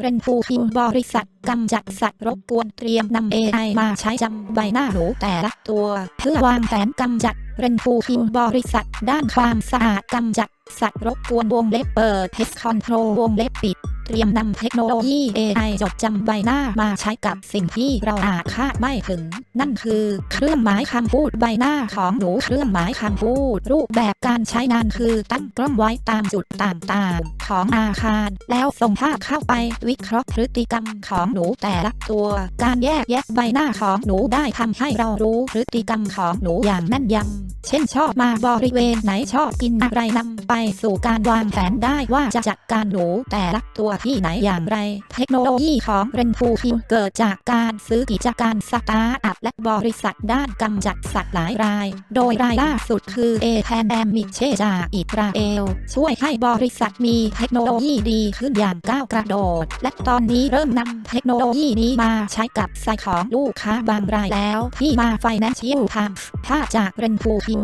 เรนฟูคิวบริษัทกำจัดสัตว์รบกวนเตรียมนำ AI มาใช้จำใบหน้าหนูแต่ละตัว เพื่อวางแผนกำจัดเรนฟูคิวบริษัทด้านความสะอาดกำจัดสัตว์รบกวนวงเล็บเปิด Test Control วงเล็บปิด เตรียมนำเทคโนโลยี AI จดจำใบหน้ามาใช้กับสิ่งที่เราอาจคาดไม่ถึง นั่นคือเครื่องหมายคำพูดใบหน้าของหนูเครื่องหมายคำพูด รูปแบบการใช้งานคือตั้งกล้องไว้ตามจุดต่างๆ ของอาคาร แล้วส่งภาพเข้าไปวิเคราะห์พฤติกรรมของหนูแต่ละตัว การแยกแยะใบหน้าของหนูได้ทำให้เรารู้พฤติกรรมของหนูอย่างแม่นยำเช่นชอบมาบริเวณไหนชอบกินอะไรนำไปสู่การวางแผนได้ว่าจะจัดการหนูแต่ละตัวที่ไหนอย่างไร เทคโนโลยีของเรนฟูฟิวเกิดจากการซื้อกิจการสตาร์ทอัพและบริษัทด้านกำจัดสัตว์หลายราย โดยรายล่าสุดคือเอแพนแดมิกเชจากอิสราเอล ช่วยให้บริษัทมีเทคโนโลยีดีขึ้นอย่างก้าวกระโดด และตอนนี้เริ่มนำเทคโนโลยีนี้มาใช้กับไซของลูกค้าบางรายแล้ว ที่มา Financial Times ภาจากเรนฟูฟิว